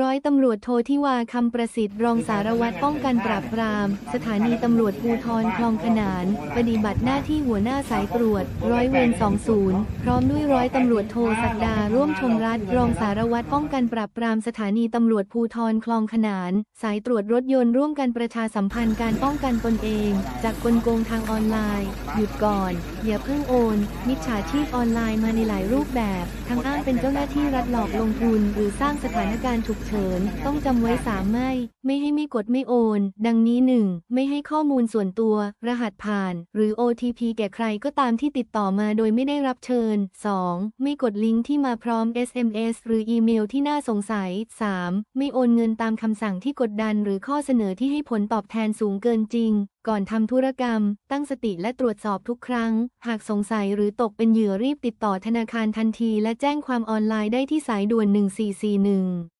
ร้อยตำรวจโททิวาคำประสิทธิ์รองสารวัตรป้องกันปราบปราม สถานีตำรวจภูธรคลองขนาน ปฏิบัติหน้าที่หัวหน้าสายตรวจ ร้อยเวร20 พร้อมด้วยร้อยตำรวจโทศักดาร่วมชมรัฐรองสารวัตรป้องกันปราบปรามสถานีตำรวจภูธรคลองขนาน สายตรวจรถยนต์ร่วมกันประชาสัมพันธ์การป้องกันตนเอง จากกลโกงทางออนไลน์ หยุดก่อน อย่าเพิ่งโอน มิจฉาชีพออนไลน์มาในหลายรูปแบบ ทั้งอ้างเป็นเจ้าหน้าที่รัฐหลอกลงทุน หรือสร้างสถานการณ์ฉุกเฉิน ต้องจำไว้สามไม่ ไม่ให้ไม่กดไม่โอน ดังนี้ 1. ไม่ให้ข้อมูลส่วนตัว รหัสผ่าน หรือ OTP แก่ใครก็ตามที่ติดต่อมาโดยไม่ได้รับเชิญ 2. ไม่กดลิงก์ที่มาพร้อม SMS หรืออีเมลที่น่าสงสัย 3. ไม่โอนเงินตามคำสั่งที่กดดัน หรือข้อเสนอที่ให้ผลตอบแทนสูงเกินจริง ก่อนทำธุรกรรม ตั้งสติและตรวจสอบทุกครั้ง หากสงสัยหรือตกเป็นเหยื่อรีบติดต่อธนาคารทันที และแจ้งความออนไลน์ได้ที่สายด่วน 1441